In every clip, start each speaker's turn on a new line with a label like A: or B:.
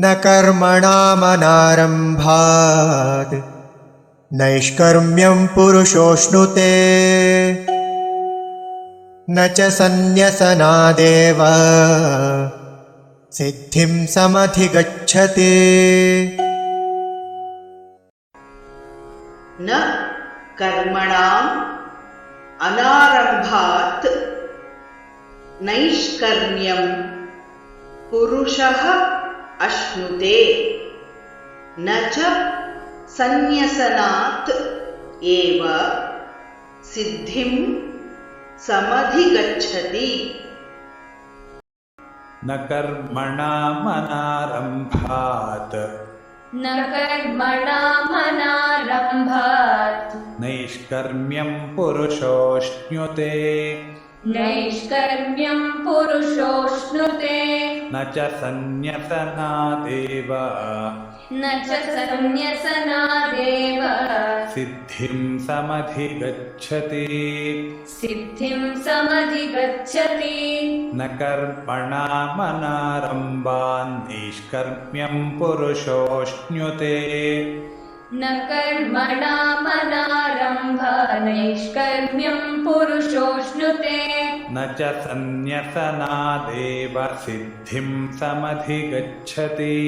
A: न कर्मणामनारम्भात् नैष्कर्म्यं पुरुषोऽश्नुते न च सन्न्यसनादेव। सिद्धिं समधिगच्छति।
B: न कर्मणाम् अनारम्भात्। नैष्कर्म्यं पुरुषः अश्नुते। न च सन्न्यसनात् एव सिद्धिं समधिगच्छति।
C: न कर्मणामनारम्भात्।
D: न कर्मणामनारम्भात्।
C: नैष्कर्म्यं पुरुषोऽश्नुते।
D: नैष्कर्म्यं पुरुषोऽश्नुते
C: न च सन्न्यसनादेव।
D: न च सन्न्यसनादेव।
C: सिद्धिं समधिगच्छति।
D: सिद्धिं समधिगच्छति।
C: न कर्मणामनारम्भान् नैष्कर्म्यं पुरुषोऽश्नुते
D: न कर्मणामनारम्भ नैष्कर्म्यं पुरुषोऽश्नुते
C: न च सन्न्यसनादेव सिद्धिं समधिगच्छति।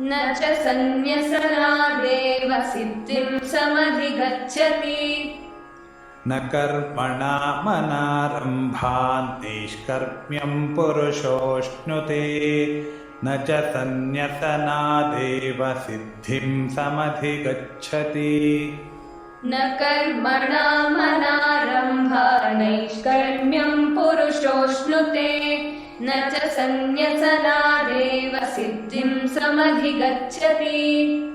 D: न च सन्न्यसनादेव सिद्धिं समधिगच्छति।
C: न कर्मणामनारम्भान् नैष्कर्म्यं पुरुषोऽश्नुते न च सन्न्यसनादेव सिद्धिं समधिगच्छति।
D: न कर्मणामनारम्भ नैष्कर्म्यं पुरुषोऽश्नुते न च सन्न्यसनादेव सिद्धिं समधिगच्छति